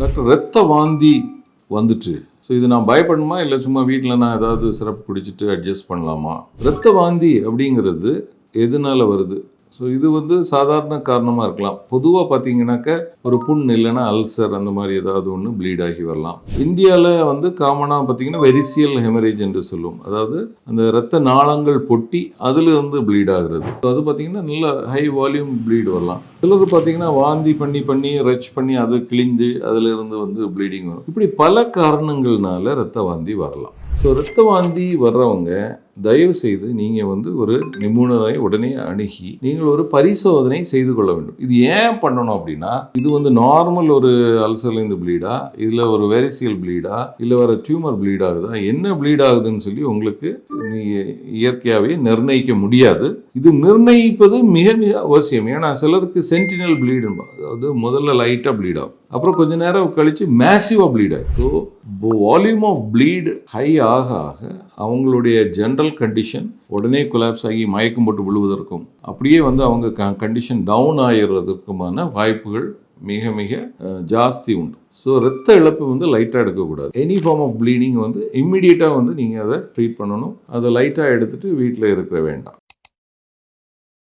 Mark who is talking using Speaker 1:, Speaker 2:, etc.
Speaker 1: Doctor ரத்த வாந்தி வந்துட்டு. ஸோ இது நான் பயப்படணுமா? இல்லை சும்மா வீட்டில் நான் ஏதாவது சிறப்பு குடிச்சிட்டு அட்ஜஸ்ட் பண்ணலாமா? ரத்த வாந்தி அப்படிங்கிறது எதனால வருது? ஸோ இது வந்து சாதாரண காரணமாக இருக்கலாம். பொதுவாக பார்த்தீங்கன்னாக்க ஒரு புண் இல்லைன்னா அல்சர் அந்த மாதிரி ஏதாவது ஒன்று ப்ளீட் ஆகி வரலாம். இந்தியாவில் வந்து காமனாக பார்த்தீங்கன்னா வெரிசியல் ஹெமரேஜ் என்று சொல்லுவோம் அதாவது அந்த இரத்த நாளங்கள் பொட்டி அதிலிருந்து ப்ளீட் ஆகுறது. அது பார்த்தீங்கன்னா நல்ல ஹை வால்யூம் ப்ளீட் வரலாம். சிலர் பார்த்தீங்கன்னா வாந்தி பண்ணி பண்ணி ரச் பண்ணி அது கிழிஞ்சு அதிலிருந்து வந்து ப்ளீடிங் வரும். இப்படி பல காரணங்கள்னால ரத்த வாந்தி வரலாம். ஸோ ரத்த வாந்தி வர்றவங்க தயவு செய்து நீங்கள் வந்து ஒரு நிபுணரை உடனே அணுகி நீங்கள் ஒரு பரிசோதனை செய்து கொள்ள வேண்டும். இது ஏன் பண்ணணும் அப்படின்னா இது வந்து நார்மல் ஒரு அல்சர்லேருந்து ப்ளீடா இதில் ஒரு வெரிசியல் ப்ளீடா இல்லை வர டியூமர் ப்ளீட் ஆகுதா என்ன ப்ளீட் ஆகுதுன்னு சொல்லி உங்களுக்கு நீங்கள் இயற்கையாகவே நிர்ணயிக்க முடியாது. இது நிர்ணயிப்பது மிக மிக அவசியம். ஏன்னா சிலருக்கு சென்டினல் ப்ளீடு அதாவது முதல்ல லைட்டாக ப்ளீட் ஆகும். அப்புறம் கொஞ்ச நேரம் கழித்து மேசிவாக ப்ளீட் ஆகும் so volume of bleed high ஆக ஆக அவங்களுடைய ஜென்ரல் கண்டிஷன் உடனே கொலாப்ஸ் ஆகி மயக்கம் போட்டு விழுவதற்கும் அப்படியே வந்து அவங்க கண்டிஷன் டவுன் ஆகிடுறதுக்குமான வாய்ப்புகள் மிக மிக ஜாஸ்தி உண்டு. ஸோ ரத்த இழப்பு வந்து லைட்டாக எடுக்கக்கூடாது. எனி ஃபார்ம் ஆஃப் ப்ளீடிங் வந்து இம்மிடியேட்டாக வந்து நீங்கள் அதை ட்ரீட் பண்ணணும். அதை லைட்டாக எடுத்துகிட்டு வீட்டில் இருக்கிற வேண்டாம்.